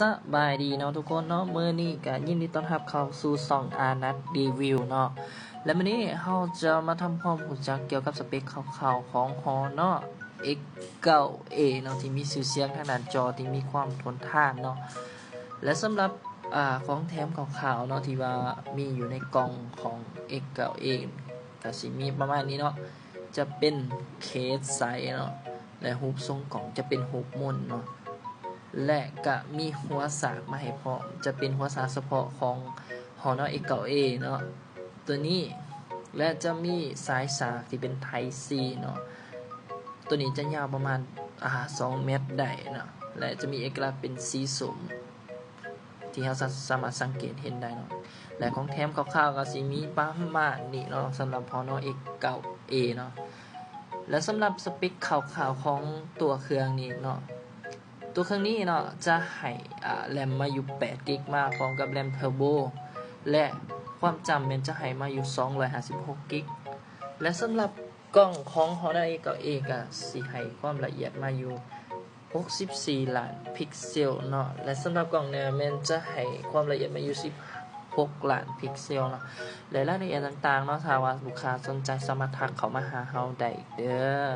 สบายดีเนาะทุกคนเนาะมื้อนี้ก็ยินดีต้อนรับเข้าสู่ช่องอานัทรีวิวเนาะและมื้อนี้เราจะมาทำความรู้จักเกี่ยวกับสเปคคร่าวๆของฮอเนาะ X9A เนาะที่มีชื่อเสียงทางด้านจอที่มีความทนทานเนาะและสำหรับอ่าของแถมขาวๆเนาะที่ว่ามีอยู่ในกล่องของ X9A ก็สิมีประมาณนี้เนาะจะเป็นเคสใสเนาะและรูปทรงกล่องจะเป็นรูปมนเนาะ และก็มีหัวสากมาให้พร้อม จะเป็นหัวสากเฉพาะของหอนอเอกเก่าเอเนาะตัวนี้และจะมีสายสากที่เป็นไทซีเนาะตัวนี้จะยาวประมาณอ่า2เมตรได้เนาะและจะมีเอกลักษณ์เป็นสีสมที่เราสามารถสังเกตเห็นได้เนาะและของแถมคร่าวๆก็สิมีประมานี้เนาะสำหรับหอนอเอกเก่าเอเนาะและสำหรับสเปคข่าวๆของตัวเครื่องนี้เนาะ ตัวเครื่องนี้เนาะจะให้แรมมาอยู่ 8 กิกมาพร้อมกับแรมเทอร์โบและความจำมันจะให้มาอยู่ 256 กิก และสำหรับกล้องของ Honor A กับ A ก็สิให้ความละเอียดมาอยู่ 64 ล้านพิกเซลเนาะ และสำหรับกล้องเนี่ยมันจะให้ความละเอียดมาอยู่ 16 ล้านพิกเซลเนาะ และรายละเอียดต่างๆเนาะถ้าว่าลูกค้าสนใจสามารถทักเข้ามาหาเฮาได้เด้อ